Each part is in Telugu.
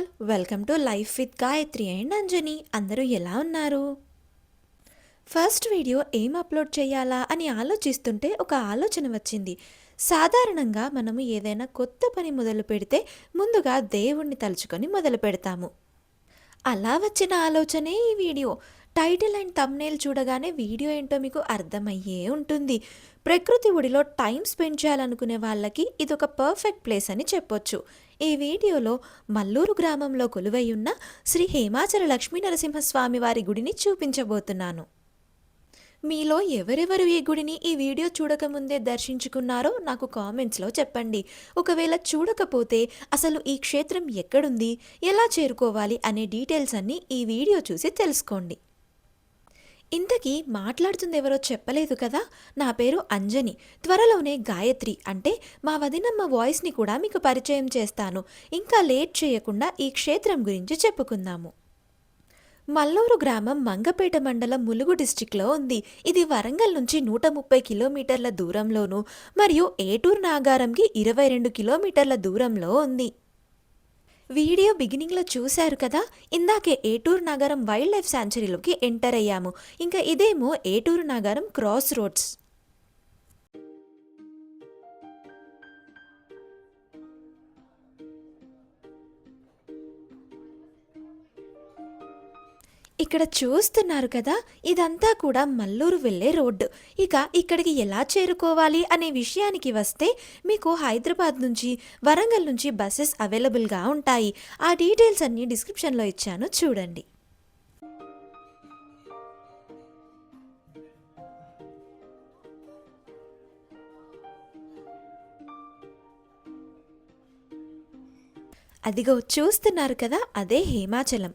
All welcome to life with Gayatri and Anjani. అందరూ ఎలా ఉన్నారు? ఫస్ట్ వీడియో ఏం అప్లోడ్ చేయాలా అని ఆలోచిస్తుంటే ఒక ఆలోచన వచ్చింది. సాధారణంగా మనము ఏదైనా కొత్త పని మొదలు పెడితే ముందుగా దేవుణ్ణి తలుచుకొని మొదలు పెడతాము. అలా వచ్చిన ఆలోచనే ఈ వీడియో. టైటిల్ అండ్ తమ్నేల్ చూడగానే వీడియో ఏంటో మీకు అర్థమయ్యే ఉంటుంది. ప్రకృతి ఒడిలో టైం స్పెండ్ చేయాలనుకునే వాళ్ళకి ఇది ఒక పర్ఫెక్ట్ ప్లేస్ అని చెప్పొచ్చు. ఈ వీడియోలో మల్లూరు గ్రామంలో కొలువై ఉన్న శ్రీ హేమాచల లక్ష్మీ నరసింహస్వామి వారి గుడిని చూపించబోతున్నాను. మీలో ఎవరెవరు ఈ గుడిని ఈ వీడియో చూడకముందే దర్శించుకున్నారో నాకు కామెంట్స్లో చెప్పండి. ఒకవేళ చూడకపోతే అసలు ఈ క్షేత్రం ఎక్కడుంది ఎలా చేరుకోవాలి అనే డీటెయిల్స్ అన్నీ ఈ వీడియో చూసి తెలుసుకోండి. ఇంతకీ మాట్లాడుతుంది ఎవరో చెప్పలేదు కదా? నా పేరు అంజని. త్వరలోనే గాయత్రి అంటే మా వదినమ్మ వాయిస్ని కూడా మీకు పరిచయం చేస్తాను. ఇంకా లేట్ చేయకుండా ఈ క్షేత్రం గురించి చెప్పుకుందాము. మల్లూరు గ్రామం మంగపేట మండలం ములుగు డిస్టిక్లో ఉంది. ఇది వరంగల్ నుంచి నూట ముప్పై కిలోమీటర్ల దూరంలోను మరియు ఏటూరు నాగారంకి ఇరవై రెండు కిలోమీటర్ల దూరంలో ఉంది. వీడియో బిగినింగ్లో చూశారు కదా? ఇందాకే ఏటూరు నగరం వైల్డ్ లైఫ్ శాంచురీలోకి ఎంటర్ అయ్యాము. ఇంకా ఇదేమో ఏటూరు నగరం క్రాస్ రోడ్స్ ఇక్కడ చూస్తున్నారు కదా ఇదంతా కూడా మల్లూరు వెళ్ళే రోడ్డు. ఇక ఇక్కడికి ఎలా చేరుకోవాలి అనే విషయానికి వస్తే మీకు హైదరాబాద్ నుంచి వరంగల్ నుంచి బస్సెస్ అవైలబుల్గా ఉంటాయి. ఆ డీటెయిల్స్ అన్నీ డిస్క్రిప్షన్లో ఇచ్చాను చూడండి. అదిగో చూస్తున్నారు కదా అదే హేమాచలం.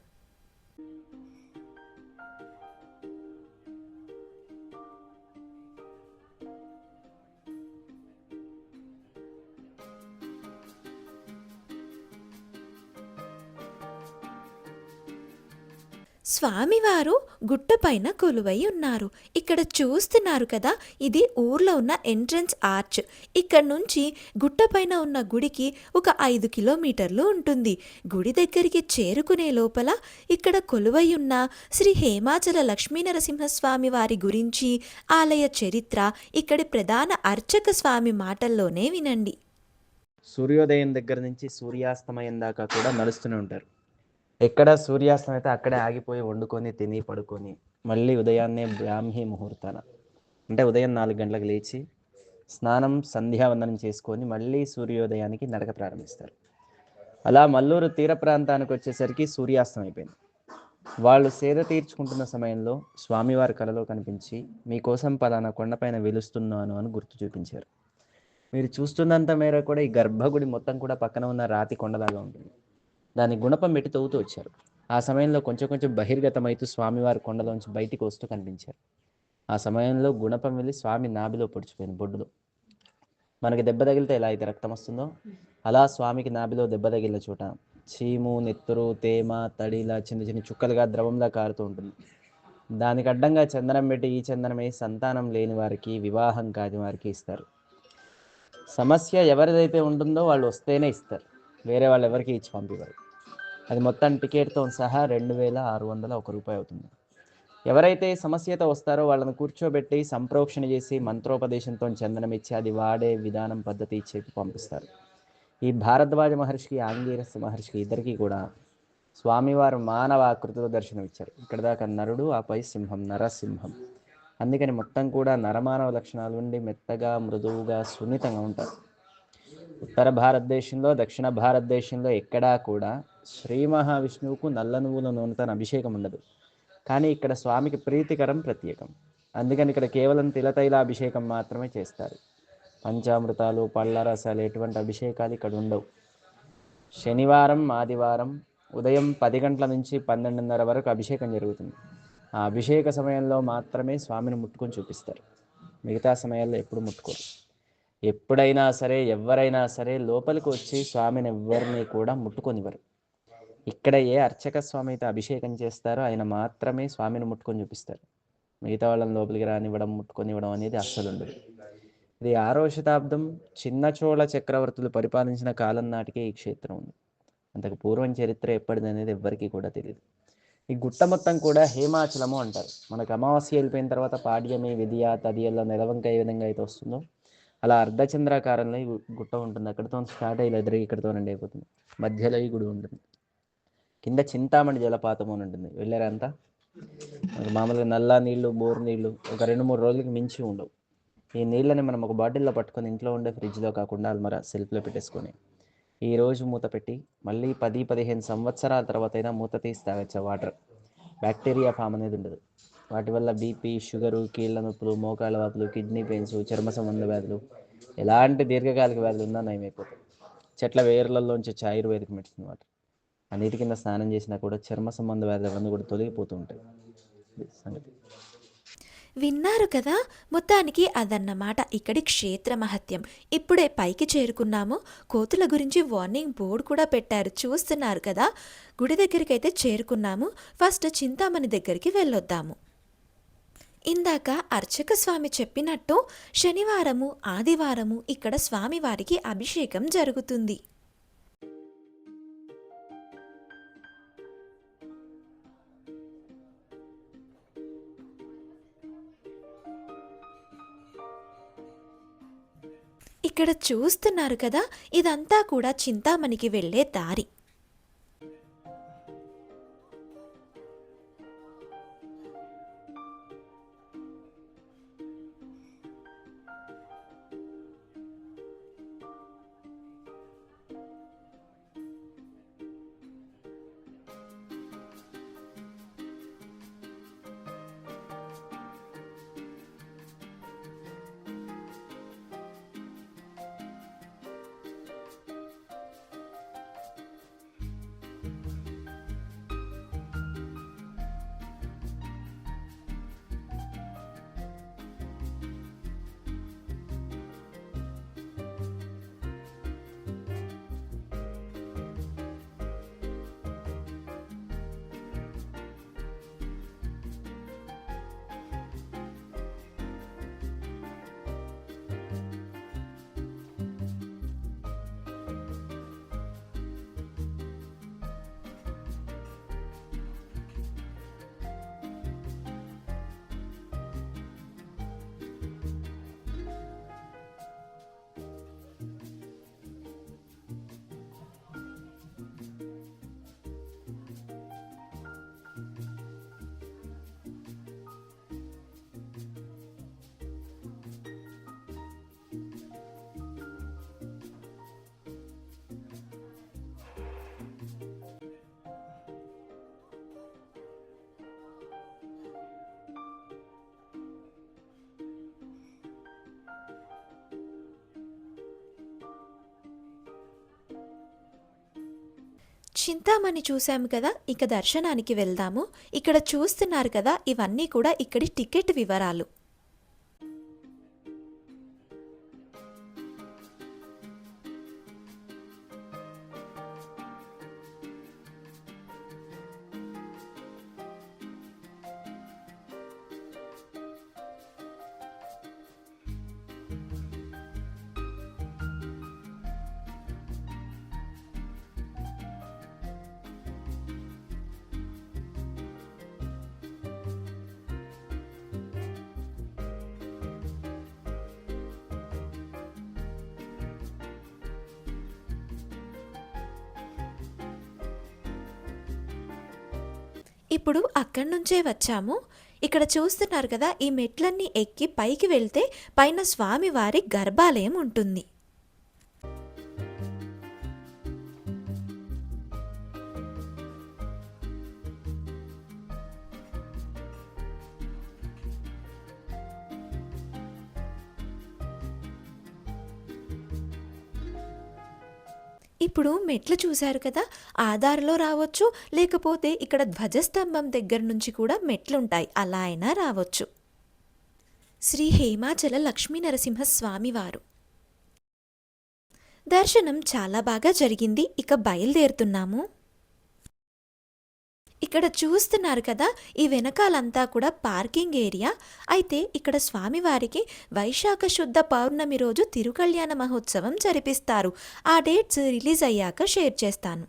స్వామివారు గుట్టపైన కొలువై ఉన్నారు. ఇక్కడ చూస్తున్నారు కదా ఇది ఊర్లో ఉన్న ఎంట్రన్స్ ఆర్చ్. ఇక్కడ నుంచి గుట్టపైన ఉన్న గుడికి ఒక ఐదు కిలోమీటర్లు ఉంటుంది. గుడి దగ్గరికి చేరుకునే లోపల ఇక్కడ కొలువై ఉన్న శ్రీ హేమాచల లక్ష్మీనరసింహస్వామి వారి గురించి ఆలయ చరిత్ర ఇక్కడి ప్రధాన అర్చక స్వామి మాటల్లోనే వినండి. సూర్యోదయం దగ్గర నుంచి సూర్యాస్తమయం దాకా కూడా నడుస్తూనే ఉంటారు. ఎక్కడ సూర్యాస్తం అయితే అక్కడే ఆగిపోయి వండుకొని తిని పడుకొని మళ్ళీ ఉదయాన్నే బ్రాహ్మీ ముహూర్తాన. అంటే ఉదయం నాలుగు గంటలకు లేచి స్నానం సంధ్యావందనం చేసుకొని మళ్ళీ సూర్యోదయానికి నడక ప్రారంభిస్తారు. అలా మల్లూరు తీర ప్రాంతానికి వచ్చేసరికి సూర్యాస్తం అయిపోయింది. వాళ్ళు సేద తీర్చుకుంటున్న సమయంలో స్వామివారి కలలో కనిపించి మీకోసం పలానా కొండపైన వెలుస్తున్నాను అని గుర్తు చూపించారు. మీరు చూస్తున్నంత మేర కూడా ఈ గర్భగుడి మొత్తం కూడా పక్కన ఉన్న రాతి కొండలాగా ఉంటుంది. దాని గుణపం పెట్టి తవ్వుతూ వచ్చారు. ఆ సమయంలో కొంచెం కొంచెం బహిర్గతమైతూ స్వామివారి కొండలోంచి బయటికి వస్తూ కనిపించారు. ఆ సమయంలో గుణపం వెళ్ళి స్వామి నాభిలో పొడిచిపోయింది బొడ్డులో. మనకి దెబ్బ తగిలితే ఎలా అయితే రక్తం వస్తుందో అలా స్వామికి నాభిలో దెబ్బ తగిలిన చోట చీము నెత్తురు తేమ తడిలా చిన్న చిన్న చుక్కలుగా ద్రవంలా కారుతూ ఉంటుంది. దానికి అడ్డంగా చందనం పెట్టి ఈ చందనమే సంతానం లేని వారికి వివాహం కాని వారికి ఇస్తారు. సమస్య ఎవరిదైతే ఉంటుందో వాళ్ళు వస్తేనే ఇస్తారు. వేరే వాళ్ళు ఎవరికి ఇచ్చి పంపివారు అది మొత్తం టికెట్తో సహా రెండు వేల ఆరు వందల ఒక రూపాయి అవుతుంది. ఎవరైతే సమస్యతో వస్తారో వాళ్ళని కూర్చోబెట్టి సంప్రోక్షణ చేసి మంత్రోపదేశంతో చందనం ఇచ్చి అది వాడే విధానం పద్ధతి ఇచ్చేకి పంపిస్తారు. ఈ భారద్వాజ మహర్షికి ఆంగీరస్ మహర్షికి ఇద్దరికి కూడా స్వామివారు మానవ ఆకృతిలో దర్శనం ఇచ్చారు. ఇక్కడ దాకా నరుడు ఆపై సింహం నరసింహం. అందుకని మొత్తం కూడా నరమానవ లక్షణాలు ఉండి మెత్తగా మృదువుగా సున్నితంగా ఉంటారు. ఉత్తర భారతదేశంలో దక్షిణ భారతదేశంలో ఎక్కడా కూడా శ్రీ మహావిష్ణువుకు నల్ల నువ్వుల నూనెతో అభిషేకం ఉండదు. కానీ ఇక్కడ స్వామికి ప్రీతికరం ప్రత్యేకం. అందుకని ఇక్కడ కేవలం తిలతైలాభిషేకం మాత్రమే చేస్తారు. పంచామృతాలు పళ్ళ రసాలు ఎటువంటి అభిషేకాలు ఇక్కడ ఉండవు. శనివారం ఆదివారం ఉదయం పది గంటల నుంచి పన్నెండున్నర వరకు అభిషేకం జరుగుతుంది. ఆ అభిషేక సమయంలో మాత్రమే స్వామిని ముట్టుకొని చూపిస్తారు. మిగతా సమయాల్లో ఎప్పుడు ముట్టుకోరు. ఎప్పుడైనా సరే ఎవరైనా సరే లోపలికి వచ్చి స్వామిని ఎవరిని కూడా ముట్టుకొనివ్వరు. ఇక్కడ ఏ అర్చక స్వామి అయితే అభిషేకం చేస్తారో ఆయన మాత్రమే స్వామిని ముట్టుకొని చూపిస్తారు. మిగతా వాళ్ళని లోపలికి రానివ్వడం ముట్టుకొనివ్వడం అనేది అస్సలు ఉండదు. ఇది ఆరవ శతాబ్దం చిన్న చోళ చక్రవర్తులు పరిపాలించిన కాలం నాటికే ఈ క్షేత్రం ఉంది. అంతకు పూర్వం చరిత్ర ఎప్పటిది అనేది ఎవ్వరికీ కూడా తెలియదు ఈ గుట్ట మొత్తం కూడా హేమాచలము అంటారు. మనకు అమావాస్య వెళ్ళిపోయిన తర్వాత పాడ్యమి విధియ తదియల్లో నెలవంక ఏ విధంగా అయితే వస్తుందో అలా అర్ధచంద్రాకారంలో ఈ గుట్ట ఉంటుంది. అక్కడితో స్టార్ట్ అయ్యి ఎదురు ఇక్కడితో నుండి అయిపోతుంది. మధ్యలో ఈ గుడి ఉంటుంది. కింద చింతామణి జలపాతం అని ఉంటుంది. వెళ్ళారంతా మామూలుగా నల్ల నీళ్ళు బోర్ నీళ్ళు ఒక రెండు మూడు రోజులకి మించి ఉండవు. ఈ నీళ్ళని మనం ఒక బాటిల్లో పట్టుకొని ఇంట్లో ఉండే ఫ్రిడ్జ్లో కాకుండా అల్మరా సెల్ఫ్లో పెట్టేసుకొని ఈ రోజు మూత పెట్టి మళ్ళీ పది పదిహేను సంవత్సరాల తర్వాత అయినా మూత తీసి తాగచ్చా వాటర్. బ్యాక్టీరియా ఫామ్ అనేది ఉండదు. వాటి వల్ల బీపీ షుగరు కీళ్ళ నొప్పులు మోకాళ్ళ వాపులు కిడ్నీ పెయిన్స్ చర్మ సంబంధ వ్యాధులు ఎలాంటి దీర్ఘకాలిక వ్యాధులు ఉన్నా నయమైపోతాయి. చెట్ల వేర్లలోంచి వచ్చే ఆయుర్వేదిక మెడిసిన్ వాటర్ ఆ నీటి కింద స్నానం చేసినా కూడా చర్మ సంబంధ వ్యాధులు అవన్నీ కూడా తొలగిపోతూ ఉంటాయి సంగతి. విన్నారు కదా మొత్తానికి అదన్నమాట. ఇక్కడి క్షేత్ర మహత్యం. ఇప్పుడే పైకి చేరుకున్నాము. కోతుల గురించి వార్నింగ్ బోర్డు కూడా పెట్టారు. చూస్తున్నారు కదా. గుడి దగ్గరికి అయితే చేరుకున్నాము. ఫస్ట్ చింతామణి దగ్గరికి వెళ్ళొద్దాము. ఇందాక అర్చక స్వామి చెప్పినట్టు శనివారము ఆదివారము ఇక్కడ స్వామివారికి అభిషేకం జరుగుతుంది. ఇక్కడ చూస్తున్నారు కదా ఇదంతా కూడా చింతామణికి వెళ్ళే దారి. చింతామణి చూశాము కదా ఇక దర్శనానికి వెళ్దాము. ఇక్కడ చూస్తున్నారు కదా ఇవన్నీ కూడా ఇక్కడి టికెట్ వివరాలు. ఇప్పుడు అక్కడి నుంచే వచ్చాము. ఇక్కడ చూస్తున్నారు కదా ఈ మెట్లన్నీ ఎక్కి పైకి వెళ్తే పైన స్వామివారి గర్భాలయం ఉంటుంది. ఇప్పుడు మెట్లు చూశారు కదా ఆధార్లో రావచ్చు లేకపోతే ఇక్కడ ధ్వజస్తంభం దగ్గర నుంచి కూడా మెట్లుంటాయి అలా అయినా రావచ్చు. శ్రీ హేమాచల లక్ష్మీ నరసింహ స్వామివారు దర్శనం చాలా బాగా జరిగింది ఇక బయలుదేరుతున్నాము. ఇక్కడ చూస్తున్నారు కదా ఈ వెనకాలంతా కూడా పార్కింగ్ ఏరియా. అయితే ఇక్కడ స్వామివారికి వైశాఖ శుద్ధ పౌర్ణమి రోజు తిరుకళ్యాణ మహోత్సవం జరిపిస్తారు. ఆ డేట్స్ రిలీజ్ అయ్యాక షేర్ చేస్తాను.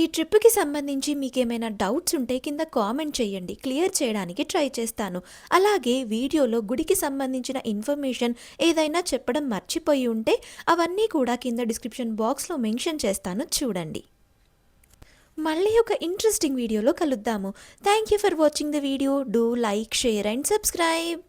ఈ ట్రిప్కి సంబంధించి మీకేమైనా డౌట్స్ ఉంటే కింద కామెంట్ చేయండి. క్లియర్ చేయడానికి ట్రై చేస్తాను. అలాగే వీడియోలో గుడికి సంబంధించిన ఇన్ఫర్మేషన్ ఏదైనా చెప్పడం మర్చిపోయి ఉంటే అవన్నీ కూడా కింద డిస్క్రిప్షన్ బాక్స్లో మెన్షన్ చేస్తాను. చూడండి. మళ్ళీ ఒక ఇంట్రెస్టింగ్ వీడియోలో కలుద్దాము. Thank you for watching the video do like share and subscribe